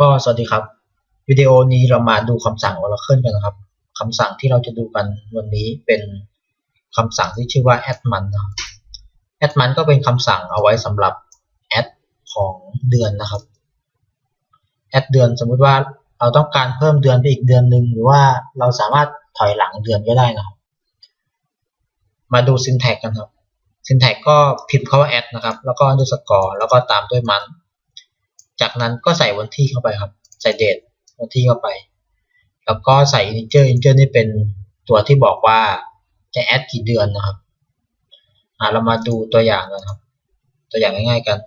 ก็สวัสดีครับ วิดีโอนี้เรามาดูคำสั่ง Oracle กันนะครับคำสั่งที่เราจะดูกันวันนี้เป็นคำสั่งที่ชื่อว่า add month นะครับ add month ก็เป็นคำสั่งเอาไว้สำหรับ add ของเดือนนะครับ add เดือนสมมุติว่าเราต้องการเพิ่มเดือนไปอีกเดือนหนึ่งหรือว่าเราสามารถถอยหลังเดือนก็ได้นะครับ มาดู syntax กันครับ syntax ก็พิมพ์คำว่า add นะครับ แล้วก็ underscore แล้วก็ตามด้วย month จากนั้นก็ใส่วันที่เข้าไปครับ ใส่เดทวันที่เข้าไป แล้วก็ใส่ integer integer นี่เป็นตัวที่บอกว่าจะแอดกี่เดือนนะครับอ่าเรามาดูตัวอย่างกันครับ ตัวอย่างง่ายๆกัน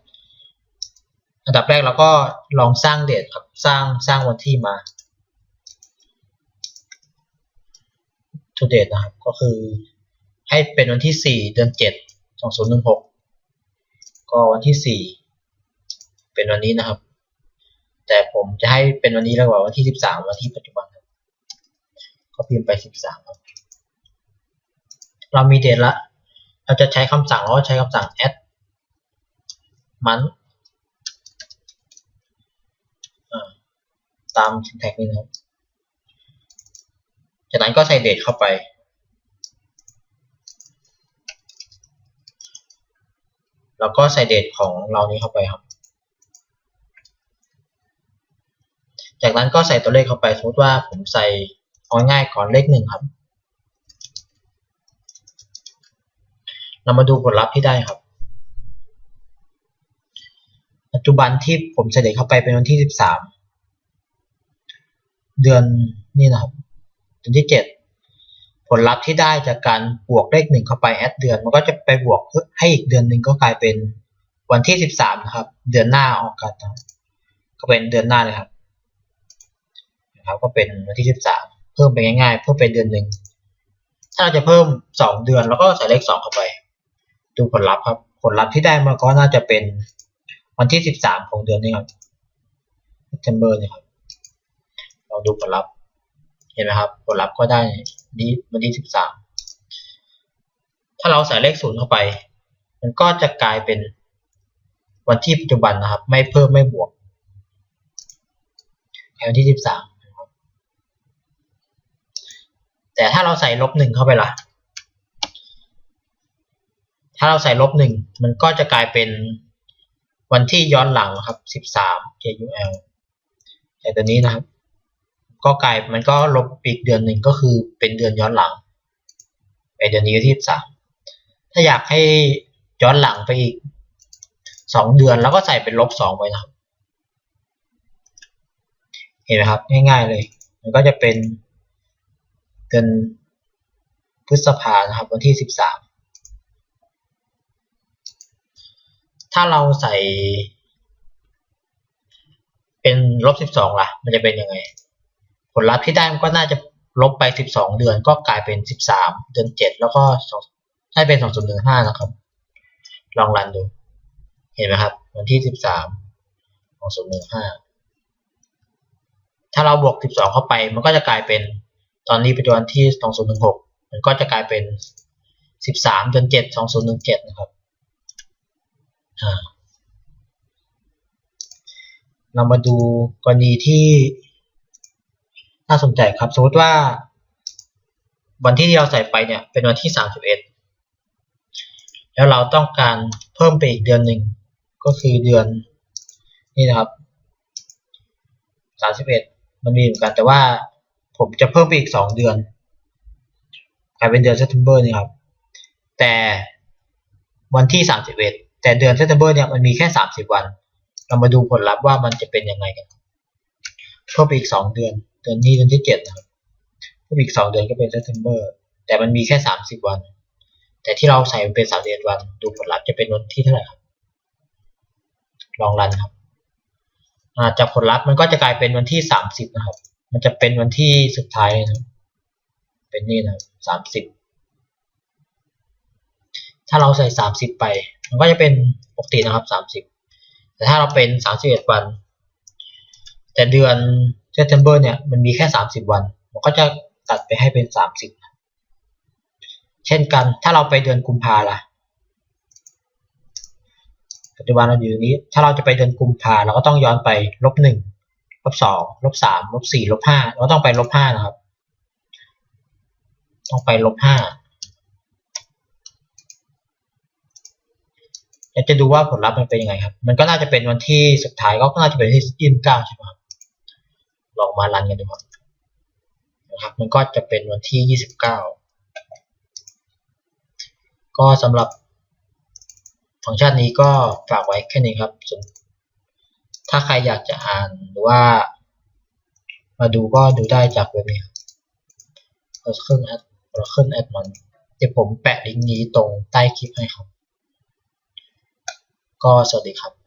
อันดับแรกเราก็ลองสร้างเดทครับ สร้างสร้างวันที่มา to date นะครับ ก็คือให้เป็นวันที่ 4 เดือน 7 2016 ก็วันที่ 4 เป็นวันนี้นะครับ แต่ผมจะให้เป็นวันนี้แล้วกว่าวันที่ 13 วันที่ปัจจุบันครับก็พิมพ์ไป 13ครับเรามีเดทละเราจะใช้คำสั่งเราใช้คำสั่ง add month ตาม syntax นี้นะครับ จากนั้นก็ใส่เดทเข้าไป แล้วก็ใส่เดทของเรานี้เข้าไปครับ จากนั้นก็ใส่ตัวเลขเข้าไปสมมติว่าผมใส่เอาง่ายก่อนเลขหนึ่งครับ เรามาดูผลลัพธ์ที่ได้ครับ ปัจจุบันที่ผมใส่เดทเข้าไปเป็นวันที่ 13 เดือนนี่นะครับเดือนที่ 7 ผลลัพธ์ที่ได้จากการบวกเลขหนึ่งเข้าไปแอดเดือน มันก็จะไปบวกให้อีกเดือนหนึ่งก็กลายเป็นวันที่ 13 นะครับ เดือนหน้าออกกันก็เป็นเดือนหน้าเลยครับ ครับก็เป็นวันที่ 13 เพิ่มไปง่ายๆ เพิ่มไปเดือนหนึ่งถ้าเราจะเพิ่ม 2 เดือนแล้วก็ใส่เลข 2 เข้าไป ดูผลลัพธ์ครับ ผลลัพธ์ที่ได้มาก็น่าจะเป็นวันที่ 13 ของเดือนนี้ครับ September นี่ครับเราดูผลลัพธ์เห็นไหมครับ ผลลัพธ์ก็ได้นี้วันที่ 13 ถ้าเราใส่เลข 0 เข้าไป มันก็จะกลายเป็นวันที่ปัจจุบันนะครับ ไม่เพิ่มไม่บวกแค่วันที่ 13นะครับ แต่ถ้าเราใส่ลบหนึ่งเข้าไปล่ะ ถ้าเราใส่ลบหนึ่งมันก็จะกลายเป็นวันที่ย้อนหลังครับ 13 JUL แต่ตัวนี้นะครับ ก็กลายมันก็ลบอีกเดือนหนึ่งก็คือเป็นเดือนย้อนหลังไปเดือนนี้ที่13ถ้าอยากให้ย้อนหลังไปอีก 2 เดือนแล้วก็ใส่เป็นลบ2ไปนะครับ เห็นไหมครับ ง่ายๆเลย มันก็จะเป็น เดือนพฤษภานะครับวันที่ 13 ถ้าเราใส่ เป็นลบ 12 ล่ะ มันจะเป็นยังไง ผลลัพธ์ที่ได้มันก็น่าจะลบไป 12 เดือนก็กลายเป็น 13 เดือน 7 แล้วก็ให้เป็น 2015 นะครับ ลองรันดู เห็นไหมครับ วันที่ 13 2015 ถ้าเราบวก 12 เข้าไป มันก็จะกลายเป็น ตอนนี้เป็นวันที่ 2016 มันก็จะกลายเป็น 13เดือน7 2017 นะครับเรามาดูกรณีที่น่าสนใจครับ สมมติว่า วันที่เราใส่ไปเนี่ยเป็นวันที่ 31 แล้วเราต้องการเพิ่มไปอีกเดือนหนึ่งก็คือเดือนนี่นะครับ 31 มันมีเหมือนกันแต่ว่า ผมจะเพิ่มไปอีก2เดือนกลายเป็นเดือน September นี่ครับ แต่วันที่31แต่เดือน September เนี่ยมันมีแค่30วัน เรามาดูผลลัพธ์ว่ามันจะเป็นยังไงกันเพิ่มไปอีก2เดือนเดือนนี้เดือนที่7นะครับเพิ่มอีก2เดือนก็เป็น September แต่มันมีแค่30วัน แต่ที่เราใส่มันเป็น31วัน ดูผลลัพธ์จะเป็นวันที่เท่าไหร่ครับลองรันครับจากผลลัพธ์มันก็จะกลายเป็นวันที่30นะครับ มันจะเป็นวันที่สุดท้ายนะครับ เป็นนี่นะครับ30ถ้าเราใส่30ไป มันก็จะเป็นปกตินะครับ30แต่ถ้าเราเป็น31วัน แต่เดือน September เนี่ยมันมีแค่30วัน มันก็จะตัดไปให้เป็น30เช่นกันถ้าเราไปเดือนกุมภาล่ะปัจจุบันเราอยู่นี้ ถ้าเราจะไปเดือนกุมภาเราก็ต้องย้อนไปลบหนึ่ง ลบสองลบสามลบสี่ลบห้าเราต้องไปลบห้านะครับ ต้องไปลบห้าอยากจะดูว่าผลลัพธ์มันเป็นยังไงครับ มันก็น่าจะเป็นวันที่สุดท้ายก็น่าจะเป็นที่ยี่สิบเก้าใช่ไหมครับลองมารันกันดูครับนะครับ มันก็จะเป็นวันที่ยี่สิบเก้าก็สำหรับฟังก์ชันนี้ก็ฝากไว้แค่นี้ครับส่วน ถ้าใครอยากจะอ่านหรือว่า มาดูก็ดูได้จากเว็บนี้ครับเราขึ้นแอดเราขึ้นแอดมันเดี๋ยวผมแปะลิงก์นี้ตรงใต้คลิปให้ครับ ก็สวัสดีครับ